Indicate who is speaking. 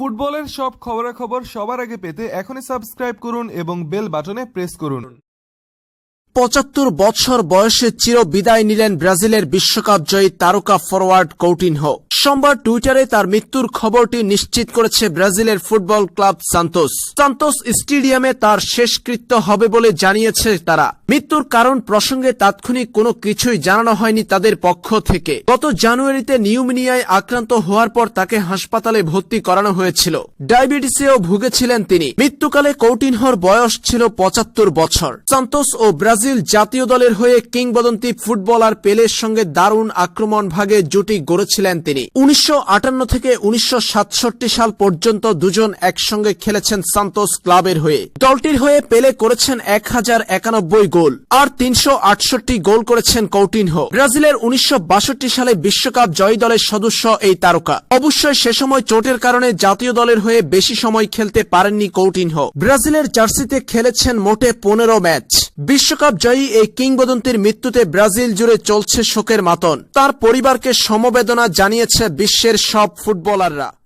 Speaker 1: ফুটবলের সব খবরাখবর সবার আগে পেতে এখনই সাবস্ক্রাইব করুন এবং বেল বাটনে প্রেস করুন।
Speaker 2: পঁচাত্তর বছর বয়সে চির বিদায় নিলেন ব্রাজিলের বিশ্বকাপ জয়ী তারকা ফরওয়ার্ড কৌটিনহো। সোমবার টুইটারে তার মৃত্যুর খবরটি নিশ্চিত করেছে ব্রাজিলের ফুটবল ক্লাব সান্তোস। সান্তোস স্টেডিয়ামে তার শেষকৃত্য হবে বলে জানিয়েছে তারা। মৃত্যুর কারণ প্রসঙ্গে তাৎক্ষণিক কোনো কিছুই জানানো হয়নি তাদের পক্ষ থেকে। গত জানুয়ারিতে নিউমিনিয়ায় আক্রান্ত হওয়ার পর তাকে হাসপাতালে ভর্তি করানো হয়েছিল। ডায়াবেটিসেও ভুগেছিলেন তিনি। মৃত্যুকালে কৌটিনহর বয়স ছিল পঁচাত্তর বছর। সান্তোস ও ব্রাজিল জাতীয় দলের হয়ে কিংবদন্তি ফুটবলার পেলের সঙ্গে দারুণ আক্রমণ ভাগে জুটি গড়েছিলেন তিনি। উনিশশো আটান্ন থেকে উনিশশো সাতষট্টি সাল পর্যন্ত দুজন একসঙ্গে খেলেছেন সান্তোস ক্লাবের হয়ে। দলটির হয়ে পেলে করেছেন এক হাজার একানব্বই গোল আর তিনশো আটষট্টি গোল করেছেন কৌটিনহো ব্রাজিলের উনিশশো সালে বিশ্বকাপ জয়ী দলের সদস্য এই তারকা। অবশ্যই সে সময় চোটের কারণে জাতীয় দলের হয়ে বেশি সময় খেলতে পারেননি কৌটিনহো ব্রাজিলের জার্সিতে খেলেছেন মোটে পনেরো ম্যাচ। বিশ্বকাপ জয়ী এই কিংবদন্তির মৃত্যুতে ব্রাজিল জুড়ে চলছে শোকের মাতন। তার পরিবারকে সমবেদনা জানিয়েছে বিশ্বের সব ফুটবলাররা।